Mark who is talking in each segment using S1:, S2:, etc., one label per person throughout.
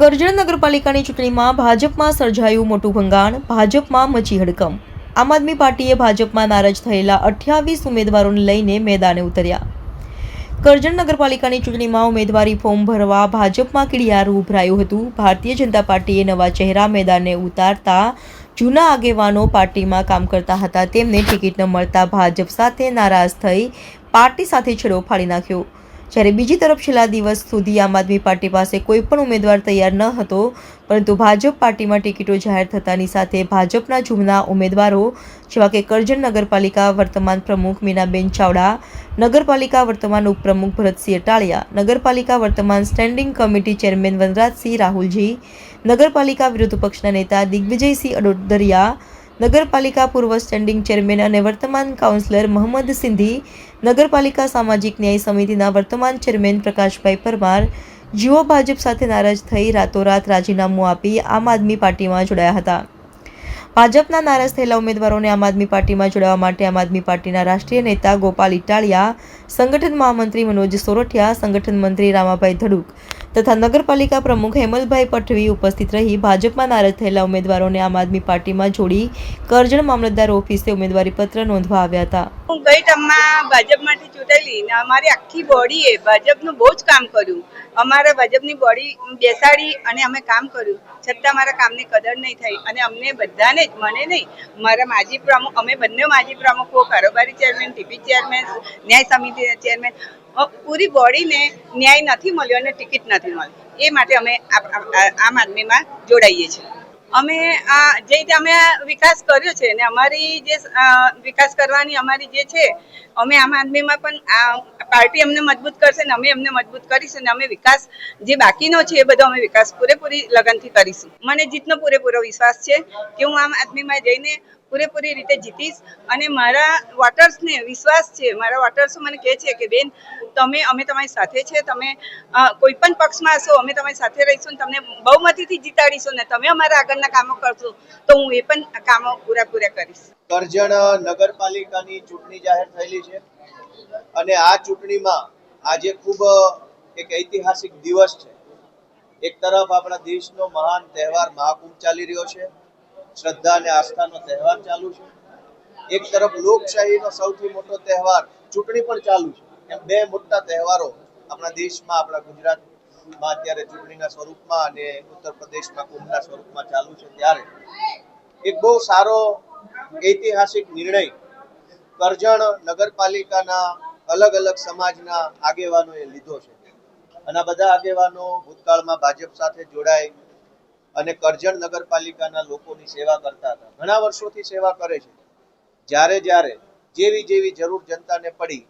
S1: કરજણ નગરપાલિકાની ચૂંટણીમાં ભાજપમાં સર્જાયું મોટું ભંગાણ, ભાજપમાં મચી હડકમ. આમ આદમી પાર્ટીએ ભાજપમાં નારાજ થયેલા અઠ્યાવીસ ઉમેદવારોને લઈને મેદાને ઉતર્યા. કરજણ નગરપાલિકાની ચૂંટણીમાં ઉમેદવારી ફોર્મ ભરવા ભાજપમાં કિડિયારું ઉભરાયું હતું. ભારતીય જનતા પાર્ટીએ નવા ચહેરા મેદાને ઉતારતા જૂના આગેવાનો પાર્ટીમાં કામ કરતા હતા. તેમને ટિકિટ ન મળતા ભાજપ સાથે નારાજ થઈ પાર્ટી સાથે છેડો ફાડી નાખ્યો. જ્યારે બીજી તરફ છેલ્લા દિવસ સુધી આમ આદમી પાર્ટી પાસે કોઈ પણ ઉમેદવાર તૈયાર ન હતો, પરંતુ ભાજપ પાર્ટીમાં ટિકિટો જાહેર થતાની સાથે ભાજપના જૂના ઉમેદવારો, જેવા કે કરજણ નગરપાલિકા વર્તમાન પ્રમુખ મીનાબેન ચાવડા, નગરપાલિકા વર્તમાન ઉપપ્રમુખ ભરતસિંહ અટાળિયા, નગરપાલિકા વર્તમાન standing committee chairman Vanrajsinh Rahulji, નગરપાલિકા વિરોધ પક્ષના નેતા દિગ્વિજયસિંહ અડોદરિયા નગરપાલિકા પૂર્વ સ્ટેન્ડિંગ ચેરમેન અને વર્તમાન કાઉન્સિલર મોહમ્મદ સિંધી, નગરપાલિકા સામાજિક ન્યાય સમિતિના વર્તમાન ચેરમેન પ્રકાશભાઈ પરમાર, જીઓ ભાજપ સાથે નારાજ થઈ રાતોરાત રાજીનામું આપી આમ આદમી પાર્ટીમાં જોડાયા હતા. ભાજપના નારાજ થયેલા ઉમેદવારોને આમ આદમી પાર્ટીમાં જોડાવા માટે આમ આદમી પાર્ટીના રાષ્ટ્રીય નેતા ગોપાલ ઇટાલિયા, સંગઠન મહામંત્રી મનોજ સોરઠિયા, સંગઠન મંત્રી રામાભાઈ ધડુક તથા નગરપાલિકા પ્રમુખ હેમલભાઈ પઠવી ઉપસ્થિત રહી ભાજપમાં નારાજ થયેલા ઉમેદવારોને આમ આદમી પાર્ટીમાં જોડી કરજણ મામલતદાર ઓફિસે ઉમેદવારીપત્ર નોંધવા આવ્યા હતા.
S2: હું ગઈ ટર્મમાં ભાજપમાંથી ચૂંટાયેલી ને અમારી આખી બોડીએ ભાજપનું બહુ જ કામ કર્યું. અમારા ભાજપની બોડી બેસાડી અને અમે કામ કર્યું. છતાં મારા કામની કદર નહીં થઈ અને અમને બધાને જ, મને નહીં, મારા માજી પ્રમુખ, અમે બંને માજી પ્રમુખો, કારોબારી ચેરમેન ટીપી ચેરમેન ન્યાય સમિતિ ચેરમેન પૂરી બોડીને ન્યાય નથી મળ્યો અને ટિકિટ નથી મળી એ માટે અમે આમ આદમીમાં જોડાઈએ છીએ. અમે આ જે રીતે અમે વિકાસ કર્યો છે ને અમારી જે વિકાસ કરવાની અમારી જે છે, અમે આમ આદમીમાં પણ આ પાર્ટી અમને મજબૂત કરશે ને અમે એમને મજબૂત કરીશું ને અમે વિકાસ જે બાકીનો છે એ બધો અમે વિકાસ પૂરેપૂરી લગનથી કરીશું. મને જીતનો પૂરેપૂરો વિશ્વાસ છે કે હું આમ આદમીમાં જઈને પૂરેપૂરી રીતે જીતીશ. અને મારા વોટર્સને વિશ્વાસ છે, મારા વોટર્સો મને કહે છે કે, બેન, તમે, અમે તમારી સાથે છે, તમે કોઈ પણ પક્ષમાં હશો, અમે તમારી સાથે રહીશું તમને બહુમતીથી જીતાડીશું ને તમે અમારા આગળના કામો કરશો, તો હું એ પણ કામો પૂરા પૂરા કરીશ.
S3: કરજણ નગરપાલિકાની ચૂંટણી જાહેર થયેલી છે. અને આ ચૂંટણીમાં આજે ખૂબ એક ઐતિહાસિક દિવસ છે. એક તરફ આપણા દેશનો મહાન તહેવાર મહાકુંભ ચાલી રહ્યો છે. શ્રદ્ધા અને આસ્થાનો તહેવાર ચાલુ છે. એક તરફ લોકશાહીનો સૌથી મોટો તહેવાર, ચૂંટણી પણ ચાલુ છે. એમ બે મોટા તહેવારો આપણા દેશમાં, આપણા ગુજરાતમાં અત્યારે ચૂંટણીના સ્વરૂપમાં અને ઉત્તર પ્રદેશમાં કુંભના સ્વરૂપમાં ચાલુ છે ત્યારે. એક બહુ સારો ઐતિહાસિક નિર્ણય કરજણ નગરપાલિકાના અલગ અલગ સમાજના આગેવાનોએ લીધો છે. અને બધા આગેવાનો ભૂતકાળમાં ભાજપ સાથે જોડાય અને કરજણ નગરપાલિકાના લોકોની સેવા કરતા હતા. ઘણા વર્ષોથી સેવા કરે છે. જ્યારે જ્યારે જેવી જેવી જરૂર જનતાને પડી,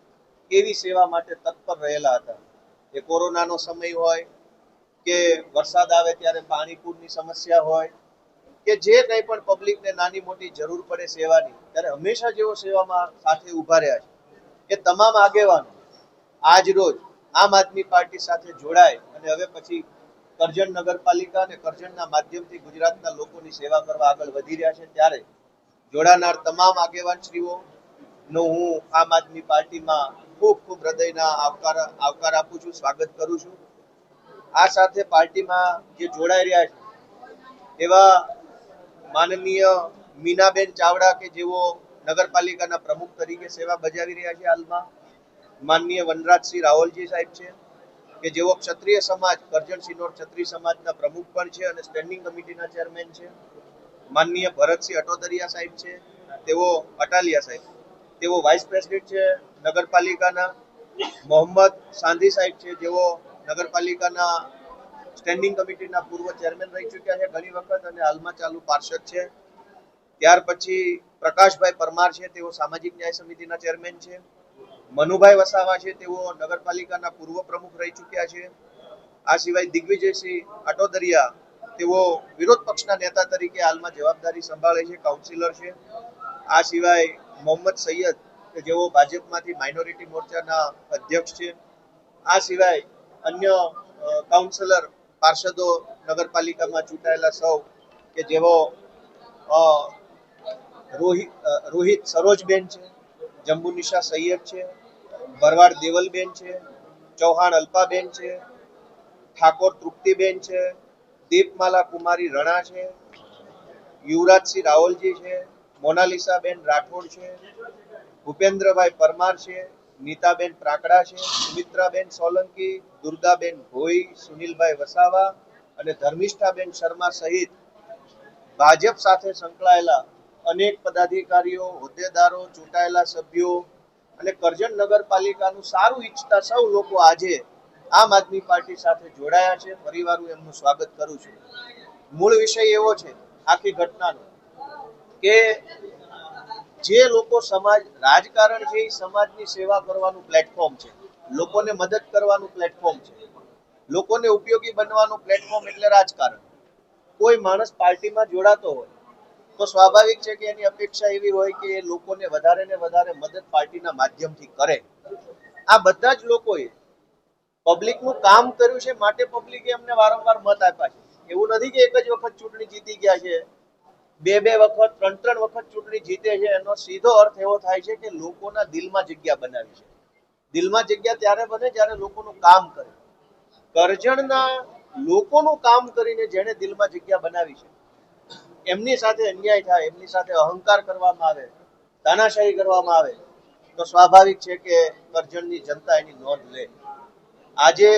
S3: એવી સેવા માટે તત્પર રહેલા હતા. એ કોરોનાનો સમય હોય, કે વરસાદ આવે ત્યારે પાણીપુરની સમસ્યા હોય, કે જે કંઈ પણ પબ્લિકને નાની મોટી જરૂર પડે સેવાની, ત્યારે હંમેશા જેઓ સેવામાં સાથે ઊભા રહ્યા છે. એ તમામ આગેવાનો આજ રોજ આમ આદમી પાર્ટી સાથે જોડાય અને હવે પછી કરજણ નગરપાલિકા અને કરજણના માધ્યમથી ગુજરાતના લોકોની સેવા કરવા આગળ વધી રહ્યા છે ત્યારે જોડાનાર તમામ આગેવાનશ્રીઓ નો હું આમ આદમી પાર્ટીમાં ખૂબ ખૂબ હૃદયના આવકાર આવકાર આપું છું, સ્વાગત કરું છું. આ સાથે પાર્ટીમાં જે જોડાઈ રહ્યા છે, એવા માનનીય મીનાબેન ચાવડા કે જેઓ નગરપાલિકાના પ્રમુખ તરીકે સેવા બજાવી રહ્યા છે હાલમાં, માનનીય વનરાજસિંહ રાવલજી સાહેબ છે કે જેઓ ક્ષત્રિય સમાજ, કરજણ સિનોર ક્ષત્રિય સમાજના પ્રમુખ પણ છે અને સ્ટેન્ડિંગ કમિટીના ચેરમેન છે. માનનીય ભરતસિંહ અટોદરિયા સાહેબ છે, તેઓ અટાલિયા સાહેબ. તેઓ વાઇસ પ્રેસિડેન્ટ છે, નગરપાલિકાના મોહમ્મદ સાંધી સાહેબ છે, જેઓ નગરપાલિકાના સ્ટેન્ડિંગ કમિટીના પૂર્વ ચેરમેન રહી ચૂક્યા છે ઘણી વખત અને હાલમાં ચાલુ પાર્ષદ છે. ત્યાર પછી પ્રકાશભાઈ પરમાર છે, તેઓ સામાજિક ન્યાય સમિતિના ચેરમેન છે. મનુભાઈ વસાવા છે, તેઓ નગરપાલિકાના પૂર્વ પ્રમુખ રહી ચૂક્યા છે. આ સિવાય દિગ્વિજયસિંહ અટોદરિયા તેઓ વિરોધ પક્ષના નેતા તરીકે હાલમાં જવાબદારી સંભાળે છે કાઉન્સિલર છે. આ સિવાય મોહમ્મદ સૈયદ, કે જેઓ ભાજપમાંથી માઇનોરિટી મોરચાના અધ્યક્ષ છે. આ સિવાય અન્ય કાઉન્સિલર પાર્ષદો નગરપાલિકામાં ચૂંટાયેલા સૌ, કે જેઓ રોહિત રોહિત સરોજબેન છે જંબુનિશા સૈયદ છે. ભરવાડ દેવલબેન છે, ચૌહાણ અલ્પાબેન છે, ઠાકોર તૃપ્તિબેન છે, દીપમાલા કુમારી રણા છે, યુવરાજસિંહ રાવલજી છે, મોનાલિસાબેન રાઠોડ છે, ભૂપેન્દ્રભાઈ પરમાર છે, નીતાબેન પ્રાકડા છે, સુમિત્રાબેન સોલંકી, દુર્ગાબેન ભોઈ, સુનિલભાઈ વસાવા અને ધર્મિષ્ઠાબેન શર્મા સહિત ભાજપ સાથે સંકળાયેલા અનેક પદાધિકારીઓ, હોદ્દેદારો, ચૂંટાયેલા સભ્યો અને કરજણ નગરપાલિકાનું સારું ઈચ્છતા સૌ લોકો આજે આમ આદમી પાર્ટી સાથે જોડાયા છે. ફરીવાર એમનું સ્વાગત કરું છું. મૂળ વિષય એવો છે, આખી ઘટનાનો, કે જે લોકો સમાજ, રાજકારણ છે એ સમાજની સેવા કરવાનું પ્લેટફોર્મ છે. લોકોને મદદ કરવાનું પ્લેટફોર્મ છે. લોકોને ઉપયોગી બનવાનું પ્લેટફોર્મ એટલે રાજકારણ. કોઈ માણસ પાર્ટીમાં જોડાતો હોય તો સ્વાભાવિક છે કે એની અપેક્ષા એવી હોય કે લોકોને વધારે ને વધારે મદદ પાર્ટીના માધ્યમથી કરે. આ બધા જ લોકોએ પબ્લિકનું કામ કર્યું છે માટે પબ્લિકે એમને વારંવાર મત આપ્યા છે. એવું નથી કે એક જ વખત ચૂંટણી જીતી ગયા છે. બે બે વખત, ત્રણ ત્રણ વખત ચૂંટણી જીતે છે. એનો સીધો અર્થ એવો થાય છે કે લોકોના દિલમાં જગ્યા બનાવી છે. દિલમાં જગ્યા ત્યારે બને જ્યારે લોકોનું કામ કરે. કરજણના લોકોનું કામ કરીને જેણે દિલમાં જગ્યા બનાવી છે. એમની સાથે અન્યાય થાય, એમની સાથે અહંકાર કરવામાં આવે, તાનાશાહી કરવામાં આવે, તો સ્વાભાવિક છે કે કરજણની જનતા એની નોંધ લે. આજે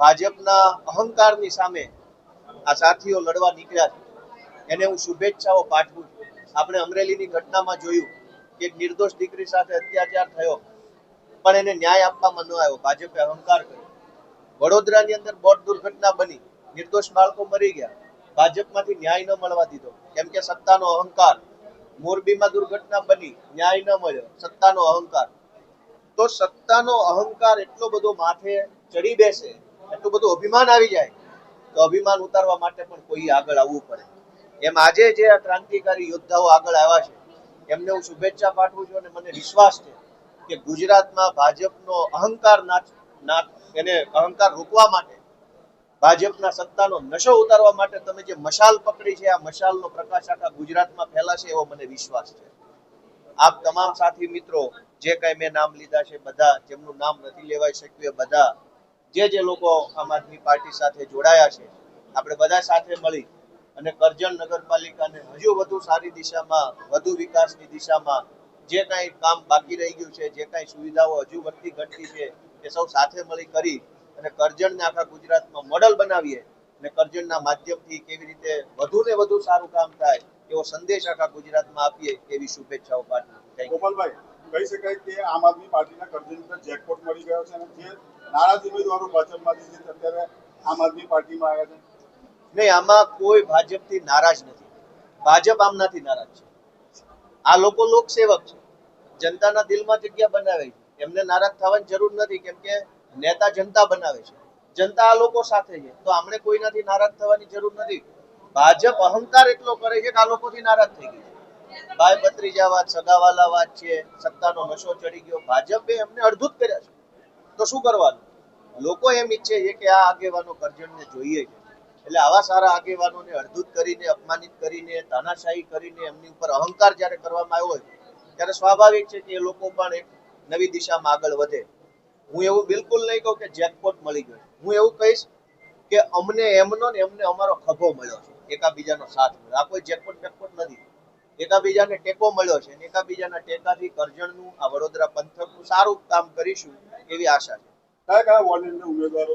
S3: ભાજપના અહંકારની સામે આ સાથીઓ લડવા નીકળ્યા છે. એને હું શુભેચ્છાઓ પાઠવું છું. આપણે અમરેલીની ઘટનામાં જોયું કે એક નિર્દોષ દીકરી સાથે અત્યાચાર થયો, પણ એને ન્યાય આપવામાં ન આવ્યો. ભાજપે અહંકાર કર્યો. વડોદરાની અંદર બોટ દુર્ઘટના બની. નિર્દોષ બાળકો મરી ગયા. ભાજપમાંથી ન્યાય ન મળવા દીધો. કેમ કે સત્તાનો અહંકાર મોરબીમાં દુર્ઘટના બની, ન્યાય ન મળ્યો, સત્તાનો અહંકાર. તો સત્તાનો અહંકાર એટલો બધો માથે ચડી બેસે, એટલું બધું અભિમાન આવી જાય, તો અભિમાન ઉતારવા માટે પણ કોઈ આગળ આવવું પડે. એમ આજે જે આ ક્રાંતિકારી યોદ્ધાઓ આગળ આવ્યા છે, એમને હું શુભેચ્છા પાઠવું છું અને મને વિશ્વાસ છે કે ગુજરાતમાં ભાજપનો અહંકાર નાચ એને અહંકાર રોકવા માટે ભાજપના સત્તાનો નશો ઉતારવા માટે તમે જે મશાલ પકડી છે, આ મશાલનો પ્રકાશ આખા ગુજરાતમાં ફેલાશે એવો મને વિશ્વાસ છે. આપ તમામ સાથી મિત્રો, જે કઈ મેં નામ લીધા છે, બધા જેમનું નામ નથી લેવાઈ શક્યું બધા, જે જે લોકો આમ આદમી પાર્ટી સાથે જોડાયા છે, આપણે બધા સાથે મળી અને કરજણ નગરપાલિકાને હજુ વધુ સારી દિશામાં, વધુ વિકાસની દિશામાં જે કાંઈ કામ બાકી રહી ગયું છે, જે કાંઈ સુવિધાઓ હજુ વધતી ઘટતી છે, એ સૌ સાથે મળી કરી અને કરજણને આખા ગુજરાતમાં મોડલ બનાવીએ અને કરજણના માધ્યમથી કેવી રીતે વધુ ને વધુ સારું કામ થાય એવો સંદેશ આખા ગુજરાતમાં આપીએ એવી શુભેચ્છાઓ પાઠવું.
S4: ગોપાલભાઈ કહી શકાય કે આમ આદમી પાર્ટીના કરજણ પર જેકપોટ મળી ગયો છે અને જે નારાજ ઉમેદવારો ભાજપમાંથી જે અત્યારે આમ આદમી પાર્ટીમાં આવ્યા છે?
S3: નહીં આમાં કોઈ ભાજપથી નારાજ નથી. ભાજપ આમનાથી નારાજ છે. આ લોકો લોકસેવક છે. જનતાના દિલમાં જગ્યા બનાવે છે. એમને નારાજ થવાની જરૂર નથી કેમ કે નેતા જનતા બનાવે છે. જનતા આ લોકો સાથે છે. તો આપણે કોઈનાથી નારાજ થવાની જરૂર નથી. ભાજપ અહંકાર એટલો કરે છે કે આ લોકોથી નારાજ થઈ ગઈ છે. ભાઈ ભત્રીજા વાત, સગાવાલા વાત છે, સત્તાનો નશો ચડી ગયો. ભાજપે એમને અડધુત કર્યા છે. તો શું કરવાનું? લોકો એમ ઈચ્છે છે કે આ આગેવાનો કરજણને જોઈએ છે. એટલે આવા સારા આગેવાનોને અડધૂત કરીને, અપમાનિત કરીને, તાનાશાહી કરીને એમની ઉપર અહંકાર જ્યારે કરવામાં આવ્યો હોય, ત્યારે સ્વાભાવિક છે કે એ લોકો પણ એક નવી દિશામાં આગળ વધે. હું એવું બિલકુલ નહીં કહું કે જેકપોટ મળી ગયો હું એવું કહીશ કે અમને એમનો ને એમને અમારો ખભો મળ્યો છે. એકાબીજાનો સાથ મળ્યો. આ કોઈ જેકપોટ બેકપોટ નથી. એકાબીજાને ટેકો મળ્યો છે અને એકાબીજાના ટેકાથી કરજણનું, આ વડોદરા પંથકનું સારું કામ કરીશું એવી આશા છે.
S4: કયા કયા વોર્ડ ઉમેદવારો